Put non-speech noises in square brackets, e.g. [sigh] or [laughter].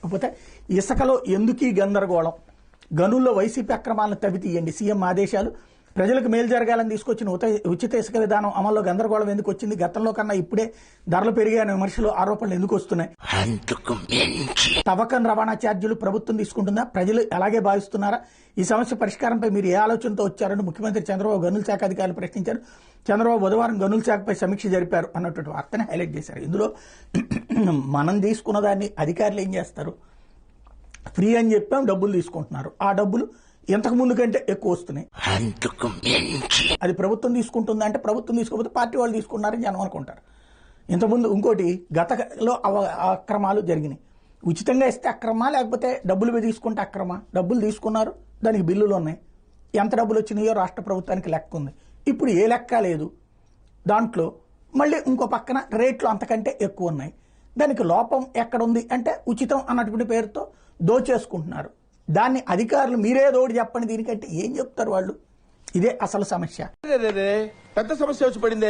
కాకపోతే ఇసుకలో ఎందుకీ గందరగోళం? గనుల్లో వైసీపీ అక్రమాలను తవ్వి తీయండి. సీఎం ఆదేశాలు ప్రజలకు మేలు జరగాలని తీసుకొచ్చిన ఉత- ఉచిత ఇసుక విధానం అమల్లో గందరగోళం ఎందుకు వచ్చింది? గతంలో కన్నా ఇప్పుడే ధరలు పెరిగాయనే విమర్శలు ఆరోపణలు ఎందుకు వస్తున్నాయి? తవ్వకం రవాణా ఛార్జీలు ప్రభుత్వం తీసుకుంటుందా? ప్రజలు అలాగే భావిస్తున్నారా? ఈ సమస్య పరిష్కారంపై మీరు ఏ ఆలోచనతో వచ్చారని ముఖ్యమంత్రి చంద్రబాబు గనుల శాఖ అధికారులు ప్రశ్నించారు. చంద్రబాబు బుధవారం గనుల శాఖపై సమీక్ష జరిపారు అన్నటువంటి వార్తని హైలైట్ చేశారు. ఇందులో [clears throat] మనం తీసుకున్న దాన్ని అధికారులు ఏం చేస్తారు? ఫ్రీ అని చెప్పాం డబ్బులు తీసుకుంటున్నారు. ఆ డబ్బులు ఇంతకు ముందు కంటే ఎక్కువ వస్తున్నాయి. అందుకు మించి. అది ప్రభుత్వం తీసుకుంటుందా అంటే ప్రభుత్వం తీసుకోకపోతే పార్టీ వాళ్ళు తీసుకున్నారని జనం అనుకుంటారు. ఇంతకుముందు ఇంకోటి గతలో అక్రమాలు జరిగినాయి. ఉచితంగా ఇస్తే అక్రమా లేకపోతే డబ్బులు తీసుకుంటే అక్రమా? డబ్బులు తీసుకున్నారు దానికి బిల్లులు ఉన్నాయి. ఎంత డబ్బులు వచ్చినాయో రాష్ట్ర ప్రభుత్వానికి లెక్క ఉంది. ఇప్పుడు ఏ లెక్క లేదు. దాంట్లో మళ్ళీ ఇంకో పక్కన రేట్లు అంతకంటే ఎక్కువ ఉన్నాయి. దానికి లోపం ఎక్కడుంది అంటే ఉచితం అన్నటువంటి పేరుతో దోచేసుకుంటున్నారు. దాన్ని అధికారులు మీరే దోడి చెప్పండి. దీనికంటే ఏం చెప్తారు వాళ్ళు? ఇదే అసలు సమస్య. పెద్ద సమస్య వచ్చి పడిందే.